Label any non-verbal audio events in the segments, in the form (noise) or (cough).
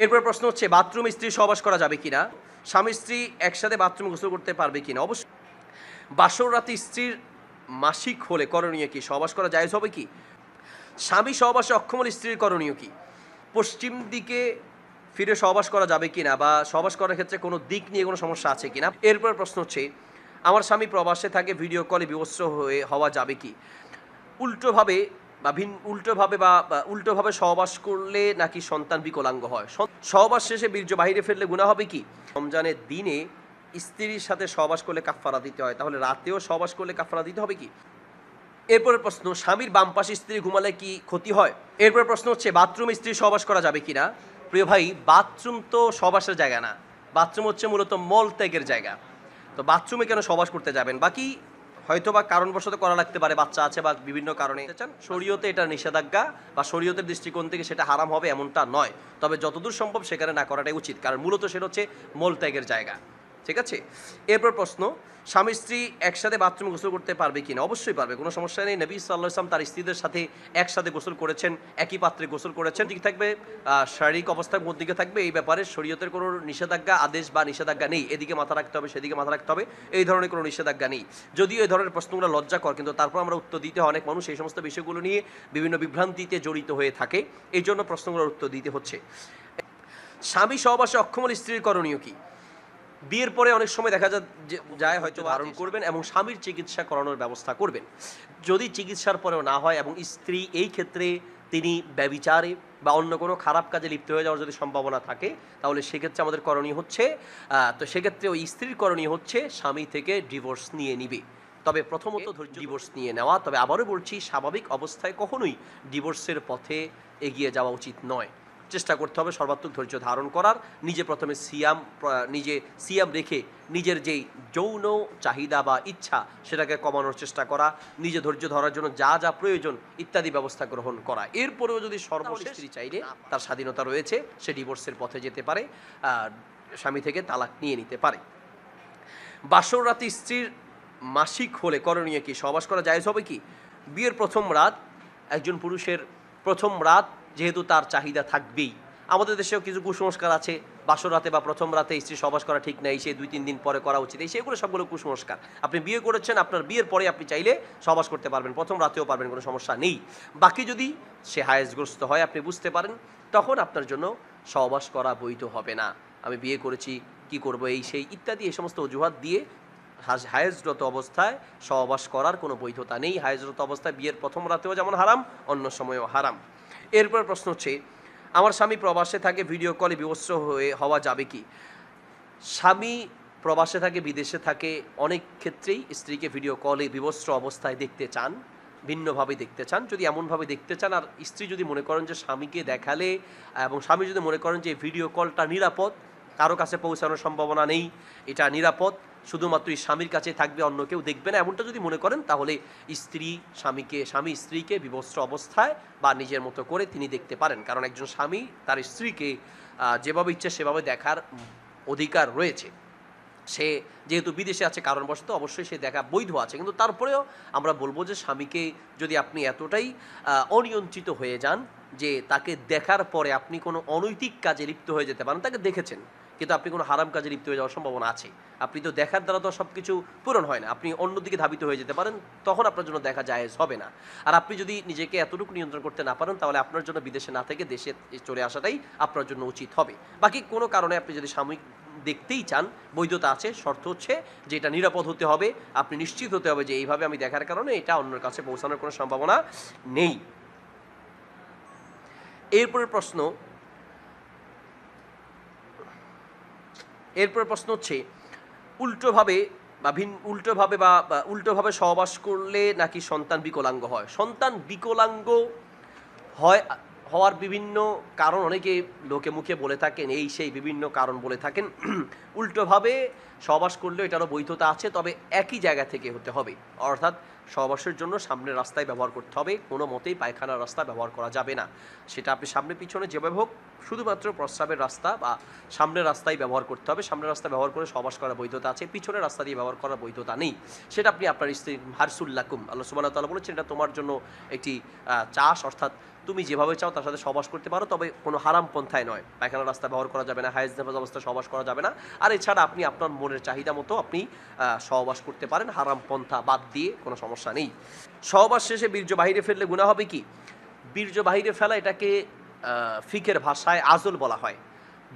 এরপর প্রশ্ন হচ্ছে, বাথরুম স্ত্রী সহবাস করা যাবে কিনা? স্বামী, স্ত্রী একসাথে বাথরুমে গোসল করতে পারবে কিনা? অবশ্যই বাসর রাতে স্ত্রীর মাসিক হলে করণীয় কি? সহবাস করা জায়েজ হবে কি? স্বামী সহবাসে অক্ষম হলে স্ত্রীর করণীয় কি? পশ্চিম দিকে ফিরে সহবাস করা যাবে কিনা বা সহবাস করার ক্ষেত্রে কোনো দিক নিয়ে কোনো সমস্যা আছে কিনা? এরপর প্রশ্ন হচ্ছে, আমার স্বামী প্রবাসে থাকে, ভিডিও কলে বিবস্ত্র হয়ে হওয়া যাবে কি? উল্টোভাবে বা ভিন উল্টোভাবে বা উল্টোভাবে সহবাস করলে নাকি সন্তান বিকলাঙ্গ হয়? সহবাস শেষে বীর্য বাহিরে ফেললে গুণা হবে কি? রমজানের দিনে স্ত্রীর সাথে সহবাস করলে কাফারা দিতে হয়, তাহলে রাতেও সহবাস করলে কাফারা দিতে হবে কি? এরপরের প্রশ্ন, স্বামীর বাম পাশে স্ত্রী ঘুমালে কি ক্ষতি হয়? এরপরের প্রশ্ন হচ্ছে, বাথরুম স্ত্রী সহবাস করা যাবে কিনা? প্রিয় ভাই, বাথরুম তো সহবাসের জায়গা না। বাথরুম হচ্ছে মূলত মল ত্যাগের জায়গা। তো বাথরুমে কেন সহবাস করতে যাবেন? বাকি হয়তো বা কারণবশত করা লাগতে পারে, বাচ্চা আছে বা বিভিন্ন কারণে। শরীয়তে এটা নিষেধাজ্ঞা বা শরীয়তের দৃষ্টিকোণ থেকে সেটা হারাম হবে এমনটা নয়। তবে যতদূর সম্ভব সেখানে না করাটাই উচিত। কারণ মূলত সেটা হচ্ছে মল ত্যাগের জায়গা। ঠিক আছে? এরপর প্রশ্ন, স্বামী স্ত্রী একসাথে বাথরুমে গোসল করতে পারবে কিনা? অবশ্যই পারবে, কোনো সমস্যা নেই। নবী সাল্লাহ ইসলাম তার স্ত্রীদের সাথে একসাথে গোসল করেছেন, একই পাত্রে গোসল করেছেন, ঠিক থাকবে। শারীরিক অবস্থা কোন দিকে থাকবে? এই ব্যাপারে শরীয়তের কোনো নিষেধাজ্ঞা, আদেশ বা নিষেধাজ্ঞা নেই। এদিকে মাথা রাখতে হবে, সেদিকে মাথা রাখতে হবে, এই ধরনের কোনো নিষেধাজ্ঞা নেই। যদিও এই ধরনের প্রশ্নগুলো লজ্জাকর, কিন্তু তারপর আমরা উত্তর দিতে হয়। অনেক মানুষ এই সমস্ত বিষয়গুলো নিয়ে বিভিন্ন বিভ্রান্তিতে জড়িত হয়ে থাকে। এই জন্য প্রশ্নগুলোর উত্তর দিতে হচ্ছে। স্বামী সহবাসে অক্ষমল স্ত্রীর করণীয় কি? বিয়ের পরে অনেক সময় দেখা যায় হয়তো ধারণ করবেন এবং স্বামীর চিকিৎসা করানোর ব্যবস্থা করবেন। যদি চিকিৎসার পরেও না হয় এবং স্ত্রী এই ক্ষেত্রে তিনি ব্যবিচারে বা অন্য কোনো খারাপ কাজে লিপ্ত হয়ে যাওয়ার যদি সম্ভাবনা থাকে তাহলে সেক্ষেত্রে আমাদের করণীয় হচ্ছে তো সেক্ষেত্রে ওই স্ত্রীর করণীয় হচ্ছে স্বামী থেকে ডিভোর্স নিয়ে নিবে। তবে প্রথমত ধৈর্য ডিভোর্স নিয়ে নেওয়া তবে আবারও বলছি স্বাভাবিক অবস্থায় কখনোই ডিভোর্সের পথে এগিয়ে যাওয়া উচিত নয়। চেষ্টা করতে হবে সর্বাত্মক ধৈর্য ধারণ করার। নিজে প্রথমে সিয়াম নিজে সিয়াম রেখে নিজের যেই যৌন চাহিদা বা ইচ্ছা সেটাকে কমানোর চেষ্টা করা নিজে ধৈর্য ধরার জন্য যা যা প্রয়োজন ইত্যাদি ব্যবস্থা গ্রহণ করা। এরপরেও যদি সর্বশেষ চাইলে তার স্বাধীনতা রয়েছে সে ডিভোর্সের পথে যেতে পারে স্বামী থেকে তালাক নিয়ে নিতে পারে। বাসর রাতে স্ত্রীর মাসিক হলে করণীয় কি? সহবাস করা জায়েজ হবে কি? বিয়ের প্রথম রাত একজন পুরুষের প্রথম রাত যেহেতু তার চাহিদা থাকবেই। আমাদের দেশেও কিছু কুসংস্কার আছে। বাসর রাতে বা প্রথম রাতে স্ত্রী সবাস করা ঠিক নাই সে দুই তিন দিন পরে করা উচিত। এই সেগুলো সবগুলো কুসংস্কার। আপনি বিয়ে করেছেন, আপনার বিয়ের পরে আপনি চাইলে সবাস করতে পারবেন, প্রথম রাতেও পারবেন, কোনো সমস্যা নেই। বাকি যদি সে হায়েসগ্রস্ত হয়, আপনি বুঝতে পারেন, তখন আপনার জন্য সহবাস করা বৈধ হবে না। আমি বিয়ে করেছি, কি করব এই সেই ইত্যাদি, এই সমস্ত অজুহাত দিয়ে হায়েজরত অবস্থায় সহবাস করার কোনো বৈধতা নেই। হায়েজরত অবস্থায় বিয়ের প্রথম রাতেও যেমন হারাম, অন্য সময়েও হারাম। এরপর প্রশ্ন হচ্ছে, আমার স্বামী প্রবাসে থাকে ভিডিও কলে বিবস্ত্র হয়ে হওয়া যাবে কি? স্বামী প্রবাসে থাকে, বিদেশে থাকে, অনেক ক্ষেত্রেই স্ত্রীকে ভিডিও কলে বিবস্ত্র অবস্থায় দেখতে চান, ভিন্নভাবে দেখতে চান। যদি এমনভাবে দেখতে চান, আর স্ত্রী যদি মনে করেন যে স্বামীকে দেখালে, এবং স্বামী যদি মনে করেন যে ভিডিও কলটা নিরাপদ, কারও কাছে পৌঁছানোর সম্ভাবনা নেই, এটা নিরাপদ শুধুমাত্র স্বামীর কাছে থাকবে, অন্য কেউ দেখবে না। এমনটা যদি মনে করেন, তাহলে স্ত্রী স্বামীকে, স্বামী স্ত্রীকে বিবস্ত্র অবস্থায় বা নিজের মতো করে তিনি দেখতে পারেন। কারণ একজন স্বামী তার স্ত্রীকে যেভাবে ইচ্ছে সেভাবে দেখার অধিকার রয়েছে। সে যেহেতু বিদেশে আছে, কারণবশত অবশ্যই সে দেখা বৈধ আছে। কিন্তু তারপরেও আমরা বলব যে স্বামীকে যদি আপনি এতটাই অনিয়ন্ত্রিত হয়ে যান যে তাকে দেখার পরে আপনি কোনো অনৈতিক কাজে লিপ্ত হয়ে যেতে পারেন, তাকে দেখেছেন। কিন্তু আপনি কোনো হারাম কাজে লিপ্ত হয়ে যাওয়ার সম্ভাবনা আছে। আপনি তো দেখার দ্বারা তো সব কিছু পূরণ হয় না। আপনি অন্যদিকে ধাবিত হয়ে যেতে পারেন, তখন আপনার জন্য দেখা জায়েজ হবে না। আর আপনি যদি নিজেকে এতটুকু নিয়ন্ত্রণ করতে না পারেন, তাহলে আপনার জন্য বিদেশে না থেকে দেশে চলে আসাটাই আপনার জন্য উচিত হবে। বাকি কোনো কারণে আপনি যদি সাময়িক দেখতেই চান, বৈধতা আছে, শর্ত হচ্ছে যে এটা নিরাপদ হতে হবে, আপনি নিশ্চিত হতে হবে যে এইভাবে আমি দেখার কারণে এটা অন্যের কাছে পৌঁছানোর কোনো সম্ভাবনা নেই। এরপরের প্রশ্ন এরপরের প্রশ্ন হচ্ছে, উল্টোভাবে বা ভিন, উল্টোভাবে বা উল্টোভাবে সহবাস করলে নাকি সন্তান বিকলাঙ্গ হয়? সন্তান বিকলাঙ্গ হয় হওয়ার বিভিন্ন কারণ অনেকে লোকে মুখে বলে থাকেন, এই সেই বিভিন্ন কারণ বলে থাকেন। (clears throat) উল্টোভাবে সহবাস করলে এটারও বৈধতা আছে, তবে একই জায়গা থেকে হতে হবে। অর্থাৎ সহবাসের জন্য সামনের রাস্তায় ব্যবহার করতে হবে, কোনো মতেই পায়খানার রাস্তা ব্যবহার করা যাবে না। সেটা আপনি সামনে পিছনে যেভাবে হোক, শুধুমাত্র প্রস্রাবের রাস্তা বা সামনের রাস্তায় ব্যবহার করতে হবে। সামনের রাস্তা ব্যবহার করে সহবাস করার বৈধতা আছে পিছনের রাস্তা দিয়ে ব্যবহার করার বৈধতা নেই। সেটা আপনি আপনার স্ত্রী হারসুল্লাকুম আল্লাহ সুবাহ তালা বলেছেন, এটা তোমার জন্য একটি চাষ, অর্থাৎ তুমি যেভাবে চাও তার সাথে সবাস করতে পারো, তবে কোনো হারাম পন্থায় নয়। পায়খানা রাস্তা ব্যবহার করা যাবে না হায়েজ নেফাজ অবস্থায় সবাস করা যাবে না। আর এছাড়া আপনি আপনার মনের চাহিদা মতো আপনি সহবাস করতে পারেন, হারাম পন্থা বাদ দিয়ে কোনো সমস্যা নেই। সহবাস শেষে বীর্য বাহিরে ফেললে গুণা হবে কি? বীর্য বাহিরে ফেলা এটাকে ফিকের ভাষায় আজল বলা হয়।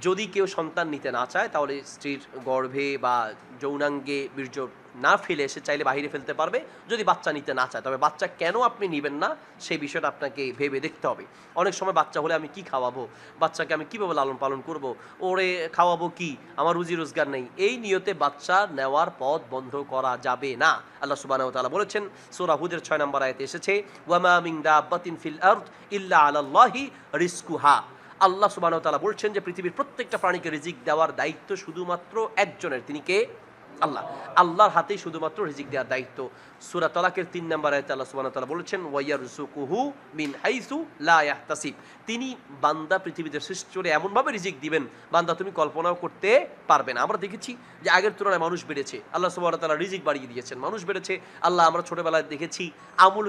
যদি কেউ সন্তান নিতে না চায়, তাহলে স্ত্রীর গর্ভে বা যৌনাঙ্গে বীর্য না ফেলে সে চাইলে বাহিরে ফেলতে পারবে। যদি বাচ্চা নিতে না চায়, তবে বাচ্চা কেন আপনি নেবেন না সেই বিষয়টা আপনাকে ভেবে দেখতে হবে। অনেক সময় বাচ্চা হলে আমি কি খাওয়াবো? বাচ্চাকে আমি কীভাবে লালন পালন করব? ওরে, খাওয়াবো কি? আমার রুজি রোজগার নেই। এই নিয়তে বাচ্চা নেওয়ার পথ বন্ধ করা যাবে না। আল্লাহ সুবহানাহু ওয়া তাআলা বলেছেন, সূরা হুদের 6 নম্বর আয়াতে এসেছে ওয়ামা মিন দাব্বাতিন ফিল আরদ ইল্লা আলাল্লাহি রিজকুহা আল্লাহ সুবহানাহু ওয়া তাআলা বলছেন যে পৃথিবীর প্রত্যেকটা প্রাণীকে রিজিক দেওয়ার দায়িত্ব শুধুমাত্র একজনের, তিনি কে? আল্লাহ। আল্লাহর হাতেই শুধুমাত্র রিজিক দেওয়ার দায়িত্ব। সূরা তালাকের তিন নম্বর আয়াতে আল্লাহ সুবহানাহু ওয়া তাআলা বলেছেন, ওয়াইয়ারযুকুহু মিন হাইসু লা ইয়াহতাসিব তিনি বান্দা পৃথিবীতে সৃষ্টি করে এমনভাবে রিজিক দিবেন, বান্দা তুমি কল্পনাও করতে পারবে না। আমরা দেখেছি যে আগের তুলনায় মানুষ বেড়েছে। আল্লাহ সুবহানাহু ওয়া তাআলা রিজিক বাড়িয়ে দিয়েছেন। মানুষ বেড়েছে। আল্লাহ আমরা ছোটবেলায় দেখেছি আমুল